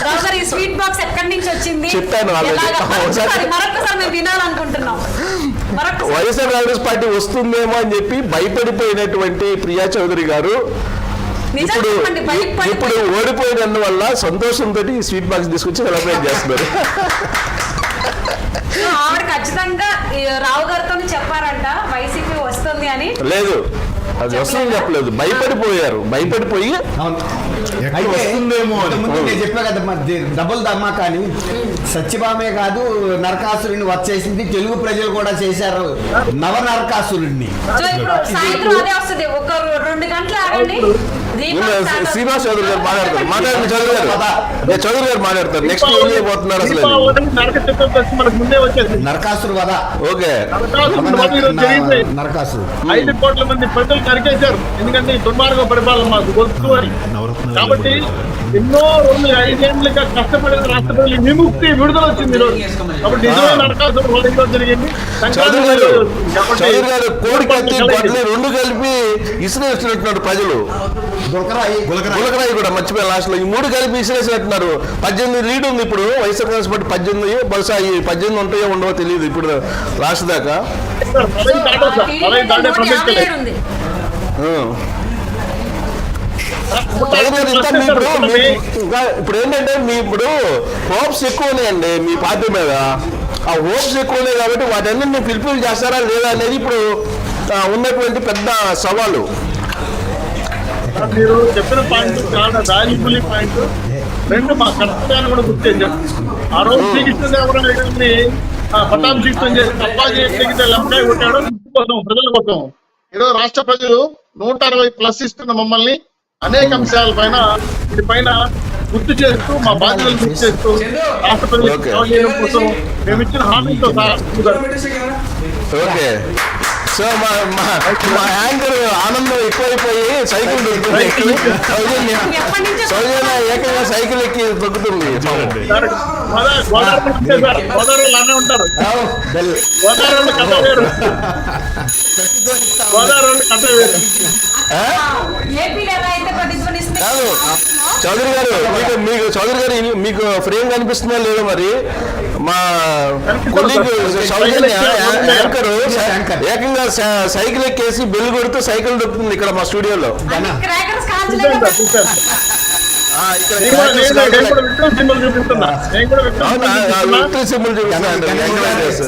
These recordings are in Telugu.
రావు ఈ స్వీట్ బాక్స్ ఎక్కడి నుంచి వచ్చింది? చెప్పాను మరొకసారి మేము వినాలనుకుంటున్నాం. వైఎస్ఆర్ కాంగ్రెస్ పార్టీ వస్తుందేమో అని చెప్పి భయపడిపోయినటువంటి ప్రియా చౌదరి గారు ఇప్పుడు ఇప్పుడు ఓడిపోయినందువల్ల సంతోషంతో ఈ స్వీట్ బాక్స్ తీసుకొచ్చి సెలబ్రేట్ చేస్తున్నారు. ఆవిడ ఖచ్చితంగా రావు గారితో చెప్పారంట వైసీపీ వస్తుంది అని. లేదు. అది వస్తుందని చెప్పలేదు. భయపడిపోయారు. భయపడిపోయి వస్తుందేమో అని. ముందు నేను చెప్పా కదా డబుల్ ధమాకా అని సత్యభామే కాదు నరకాసురుడిని వచ్చేసింది. తెలుగు ప్రజలు కూడా చేశారు నవ నరకాసురుడిని సో ఇప్పుడు సాయంత్రం అదే వస్తుంది. ఒక రెండు గంటలు ఆగండి. శ్రీనివాస్ చౌదరి గారు మాట్లాడతారు. మాట్లాడండి చౌదరి గారు. చౌదరి గారు మాట్లాడతారు. నెక్స్ట్ ఏం చేయబోతున్నారు అసలు. దీపావళి నరక చతుర్దశి మనకు ముందే వచ్చేది. నరకాసురు వద ఓకే. నరకాసురు. ఐదు కోట్ల మంది ప్రజలు నరికేశారు ఎందుకంటే దుర్మార్గ పరిపాలన మాకు అని. కాబట్టి ఎన్నో రోజులు ఐదేళ్ళుగా కష్టపడిన రాష్ట్ర ప్రజలు విముక్తి విడుదల వచ్చింది ఈరోజు. కాబట్టి నిజమైన నరకాసురుడు వధ ఈరోజు జరిగింది. చౌదరి గారు కోడి కత్తి రెండు కలిపి ఇసిరేస్తున్నట్టున్నారు ప్రజలు. దురకరాయి గులకరాయి. కూడా మర్చిపోయి లాస్ట్లో ఈ మూడు కలిపి ఇసిరేసినట్టున్నారు. పద్దెనిమిది లీడ్ ఉంది ఇప్పుడు. వైఎస్ఆర్ కాంగ్రెస్ పార్టీ పద్దెనిమిది బహుశా ఈ పద్దెనిమిది ఉంటాయో ఉండవో తెలియదు ఇప్పుడు లాస్ట్ దాకా. ఇప్పుడు? ఏంటంటే మీ ఇప్పుడు హోప్స్ ఎక్కువ ఉన్నాయండి మీ పార్టీ మీద. ఆ హోప్స్ ఎక్కువ ఉన్నాయి కాబట్టి వాటన్నిటిని ఫిల్ఫిల్ చేస్తారా లేదా అనేది ఇప్పుడు ఉన్నటువంటి పెద్ద సవాలు. మీరు చెప్పిన పాయింట్ చాలా వాల్యుబుల్ పాయింట్ రెండు మా కర్తవ్యాన్ని కూడా గుర్తు చేశారు ఆ రోజు శ్రీకృష్ణదేవరాయ గారిని ఆ, పట్టాభిషిక్తం చేసి తప్పా చేస్తే లంకాయ కొట్టాడు. కోసం ప్రజల కోసం. ఈరోజు రాష్ట్ర ప్రజలు నూట అరవై ప్లస్ ఇస్తున్న మమ్మల్ని అనేక అంశాల పైన వీటి పైన గుర్తు చేస్తూ మా బాధ్యతలు గుర్తు చేస్తూ రాష్ట్ర. సేవ చేయడం కోసం మేము ఇచ్చిన హామీతో సహా ఓకే. సో మా మా మా యాంకర్ ఆనందం సైకిల్ సౌజన్య సౌజన్య ఏకంగా సైకిల్ ఎక్కి అలానే ఉంటారు గోదావరి వాళ్ళు కథ వేరు కాదు. చౌదరి గారు మీకు మీకు చౌదరి గారు మీకు ఫ్రేమ్ కనిపిస్తుందా లేదో మరి? మా కొలీగ్ సౌజన్య యాంకర్ ఏకంగా సైకిల్ ఎక్కేసి బెల్ కొడుతూ సైకిల్ దొక్కుతుంది ఇక్కడ మా స్టూడియోలో.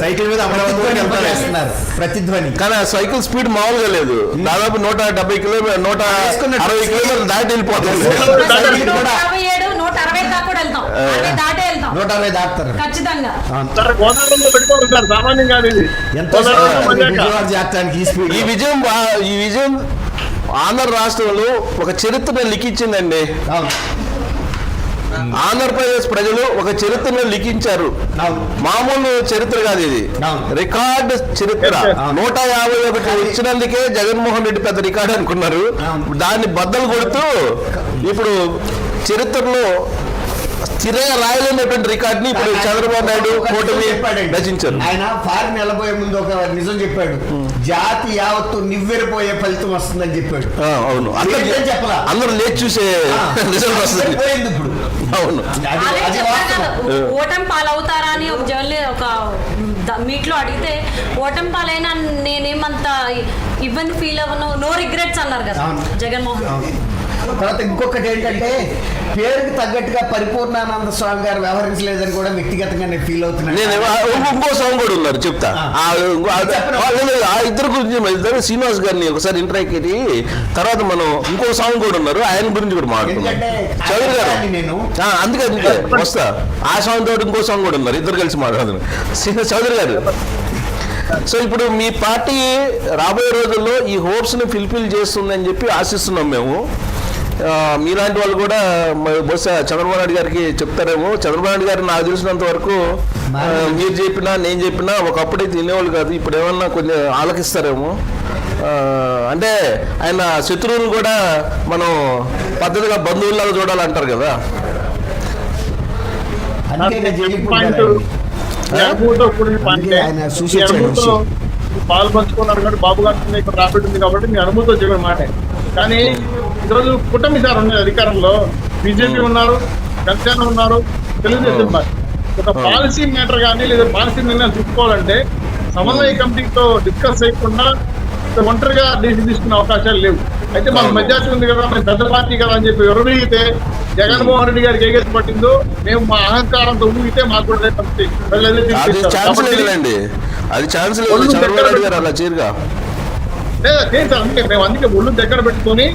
సైకిల్ మీద ప్రతిధ్వని. కానీ ఆ సైకిల్ స్పీడ్ మామూలుగా లేదు. దాదాపు నూట డెబ్బై కిలోమీటర్ నూట అరవై కిలోమీటర్లు దాటి వెళ్ళిపోతుంది. నూట అరవై దాకా కూడా వెళ్తాం. దాటే వెళ్తాం. నూట అరవై దాటుతారు. ఖచ్చితంగా. ఎంతో ఈ స్పీడ్. ఈ విజయం ఈ విజయం ఆంధ్ర రాష్ట్రంలో ఒక చరిత్రను లిఖించిందండి. ఆంధ్రప్రదేశ్ ప్రజలు ఒక చరిత్రను లిఖించారు మామూలు చరిత్ర కాదు ఇది. రికార్డ్ చరిత్ర. నూట యాభై ఒకటి వచ్చినందుకే జగన్మోహన్ రెడ్డి పెద్ద రికార్డ్ అనుకున్నారు. దాన్ని బద్దలు కొడుతూ ఇప్పుడు చరిత్రలో స్థిరంగా రాయలేనటువంటి రికార్డ్ని ఇప్పుడు చంద్రబాబు నాయుడు కూటమి చెప్పాడండి. రచించారు. ఆయన ఫారిన్ వెళ్ళబోయే ముందు ఒక నిజం చెప్పాడు. జాతి యావత్తు నివ్వెరపోయే ఫలితం వస్తుందని చెప్పాడు. ఆ, అవును. అందరూ ఏం చెప్పలా? అందరూ లేచి చూసే రిజల్ట్ వస్తుంది. పోయింది ఇప్పుడు. అవును. ఓటమి పాలవుతారా అని ఒక జర్నలి ఒక మీట్లో అడిగితే ఓటమి పాలైనా నేనేమంత ఇబ్బంది ఫీల్ అవ్వను నో రిగ్రెట్స్ అన్నారు కదా. జగన్మోహన్ రెడ్డి. తర్వాత ఇంకొకటి ఏంటంటే పేరుకి తగ్గట్టుగా పరిపూర్ణానంద స్వామి గారు వ్యవహరించలేదని కూడా వ్యక్తిగతంగా నేను ఫీల్ అవుతున్నాను. నేను ఇంకో- సాంగ్ కూడా ఉన్నారు చెప్తా. ఆ. ఇద్దరు గురించి ఇద్దరు శ్రీనివాస్ గారిని ఒకసారి ఇంటరాక్ట్ తర్వాత మనం ఇంకో సాంగ్ కూడా ఉన్నారు ఆయన గురించి కూడా మాట్లాడుతున్నాం ఎందుకంటే చౌదరి గారు. నేను. అందుకే వస్తా. ఆ సాంగ్ తోటి ఇంకో సాంగ్ కూడా ఉన్నారు ఇద్దరు కలిసి మాట్లాడుతున్నారు చౌదరి గారు. సో ఇప్పుడు మీ పార్టీ రాబోయే రోజుల్లో ఈ హోప్స్ని ఫిల్ఫిల్ చేస్తుందని చెప్పి ఆశిస్తున్నాం మేము. మీలాంటి వాళ్ళు కూడా మ- బహుశా చంద్రబాబు నాయుడు గారికి చెప్తారేమో. చంద్రబాబు నాయుడు గారు నాకు తెలిసినంత వరకు మీరు చెప్పినా నేను చెప్పినా ఒకప్పుడే తినేవాళ్ళు కాదు ఇప్పుడు ఏమన్నా కొంచెం ఆలకిస్తారేమో. అంటే ఆయన శత్రువులు కూడా మనం పద్ధతిగా బంధువుల్లాగా చూడాలంటారు కదా. పాలు పంచుకున్నారు కాబట్టి బాబు గారు ఇక్కడ రాబట్టి ఉంది కాబట్టి మీ అనుభూతితో చెప్పిన మాట. కానీ ఈరోజు కుటుంబ సార్ ఉన్నది అధికారంలో బీజేపీ ఉన్నారు జనసేన ఉన్నారు తెలుగుదేశం పార్టీ. ఒక పాలసీ మ్యాటర్ కానీ లేదా పాలసీ నిర్ణయం తీసుకోవాలంటే సమన్వయ కమిటీతో డిస్కస్ చేయకుండా ఒంటరిగా డెసిషన్ తీసుకునే అవకాశాలు లేవు. అయితే మాకు మెజార్టీ ఉంది కదా మేము పెద్ద పార్టీ కదా అని చెప్పి విరవీగితే జగన్మోహన్ రెడ్డి గారికి ఏగేసి పట్టిందో మేము మా అహంకారంతో ఊగితే మాకు కూడా అదే. ఛాన్స్ లేదులేండి. అది ఛాన్స్ లేదు. చంద్రబాబు గారు అలా చీరుగా లేదా చేశాం అందుకే మేము అందుకే ఒళ్ళు దగ్గర పెట్టుకొని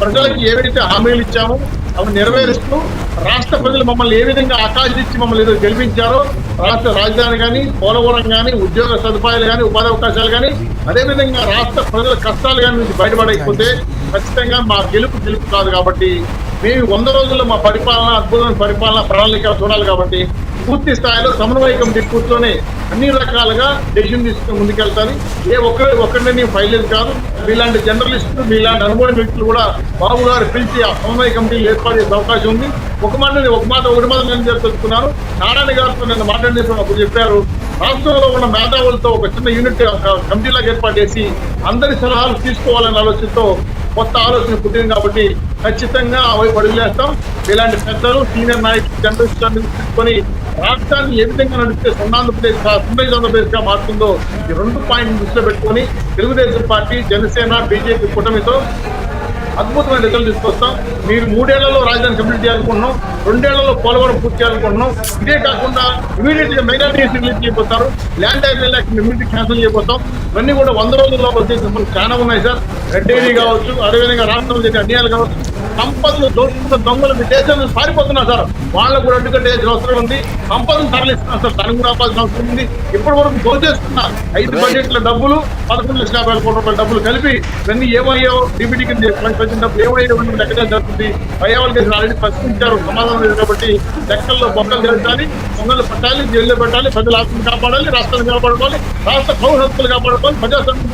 ప్రజలకు ఏవైతే హామీలు ఇచ్చామో అవి నెరవేరుస్తూ రాష్ట్ర ప్రజలు మమ్మల్ని ఏ విధంగా ఆకాశించి మమ్మల్ని ఏదో గెలిపించారో రాష్ట్ర రాజధాని కానీ పోలవరం కానీ ఉద్యోగ సదుపాయాలు కానీ ఉపాధి అవకాశాలు కానీ అదేవిధంగా రాష్ట్ర ప్రజల కష్టాలు కానీ నుంచి బయటపడకపోతే ఖచ్చితంగా మా గెలుపు గెలుపు కాదు కాబట్టి మేము వంద రోజుల్లో మా పరిపాలన అద్భుతమైన పరిపాలన ప్రణాళిక చూడాలి కాబట్టి పూర్తి స్థాయిలో సమన్వయ కమిటీ కూర్చొని అన్ని రకాలుగా డెసిషన్ తీసుకుని ముందుకెళ్తాను. ఏ ఒక్కరి ఒక్కరిని నేను ఫైలేదు కాదు మీలాంటి జర్నలిస్టులు మీలాంటి అనుభవం వ్యక్తులు కూడా బాబు గారు పిలిచి ఆ సమన్వయ కమిటీలు ఏర్పాటు చేసే అవకాశం ఉంది. ఒక మాట ఒక మాట ఒకటి మాట నేను చెప్తున్నాను. నారాయణ గారితో నేను మాట్లాడినప్పుడు అప్పుడు చెప్పారు. రాష్ట్రంలో ఉన్న మేధావులతో ఒక చిన్న యూనిట్ కమిటీలాగా ఏర్పాటు చేసి అందరి సలహాలు తీసుకోవాలనే ఆలోచనతో కొత్త ఆలోచన పుట్టింది కాబట్టి ఖచ్చితంగా అవి పడుగులేస్తాం ఇలాంటి పెద్దలు సీనియర్ నాయకులు జనరల్ తీసుకొని రాష్ట్రాన్ని ఏ విధంగా నడిపితే సున్నాంధ్రప్రదేశ్ సుందర ఆంధ్రప్రదేశ్గా మారుతుందో ఈ రెండు పాయింట్ దృష్టిలో పెట్టుకొని తెలుగుదేశం పార్టీ జనసేన బీజేపీ కూటమితో అద్భుతమైన రిజల్ట్ తీసుకొస్తాం. మీరు మూడేళ్ళలో రాజధాని కంప్లీట్ చేయాలనుకుంటున్నాం. రెండేళ్ళలో పోలవరం పూర్తి చేయాలనుకుంటున్నాం. ఇదే కాకుండా ఇమీడియట్గా మెగాటీ రిలీజ్ చేయబోతారు. ల్యాండ్ టైటిల్ ఇమీడియట్ క్యాన్సిల్ చేయబోతాం. ఇవన్నీ కూడా వంద రోజుల్లో వచ్చేసిన పనులు చాలా ఉన్నాయి సార్ రెడ్డి కావచ్చు అదేవిధంగా రాష్ట్రంలో జరిగే అన్యాయాలు కావచ్చు సంపదలు దోచుకున్న దొంగలు దేశం నుంచి పారిపోతున్నారు సార్. వాళ్ళకు కూడా అడ్డుకట్టేసిన అవసరం ఉంది. సంపదను తరలిస్తున్నారు సార్. దానికి కూడా అవసరం ఉంది. ఇప్పటి వరకు దోచేస్తున్న ఐదు. బడ్జెట్ల డబ్బులు పదకొండు లక్షల యాభై కోట్ల రూపాయల డబ్బులు కలిపి ఇవన్నీ ఏమయ్యో డిబిటీ కింద వచ్చిన డబ్బులు ఏమయ్యో ఇవన్నీ లెక్క జరుగుతుంది. పయ్యావల్ ఆల్రెడీ ప్రశ్నించారు. సమాధానం లేదు కాబట్టి లెక్కల్లో బొక్కలు జరగాలి దొంగలు పట్టాలి జైల్లో పెట్టాలి ప్రజల ఆస్తులు కాపాడాలి రాష్ట్రాన్ని కాపాడుకోవాలి రాష్ట్ర పౌర హక్కులు కాపాడుకోవాలి ప్రజాస్వామ్యం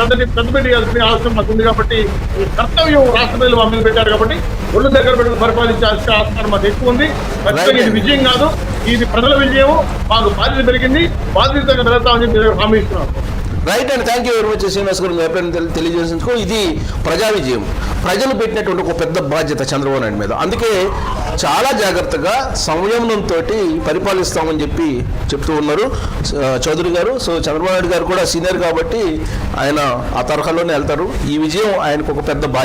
పెద్దది పెద్ద పెట్టాల్సిన అవసరం మాకు ఉంది కాబట్టి ఈ కర్తవ్యం రాష్ట్ర ప్రజలు మా మీద పెట్టారు కాబట్టి ఒళ్ళు దగ్గర పెట్టుకుని పరిపాలించాల్సిన ఆస్కారం మాకు ఎక్కువ ఉంది. ఖచ్చితంగా ఇది విజయం కాదు. ఇది ప్రజల విజయం మాకు బాధ్యత పెరిగింది. బాధ్యతగా పెడతామని చెప్పి హామీ ఇస్తున్నాం right and thank you very much Srinivas గారు. మీ తెలియజేసుకో ఇది ప్రజా విజయం. ప్రజలు పెట్టినటువంటి ఒక పెద్ద బాధ్యత చంద్రబాబు నాయుడు మీద. అందుకే చాలా జాగ్రత్తగా సంయమనంతో పరిపాలిస్తామని చెప్పి చెప్తూ ఉన్నారు చౌదరి గారు. సో చంద్రబాబు నాయుడు గారు కూడా సీనియర్ కాబట్టి ఆయన ఆ తరహాలోనే వెళ్తారు. ఈ విజయం ఆయనకు ఒక పెద్ద బాధ్యత.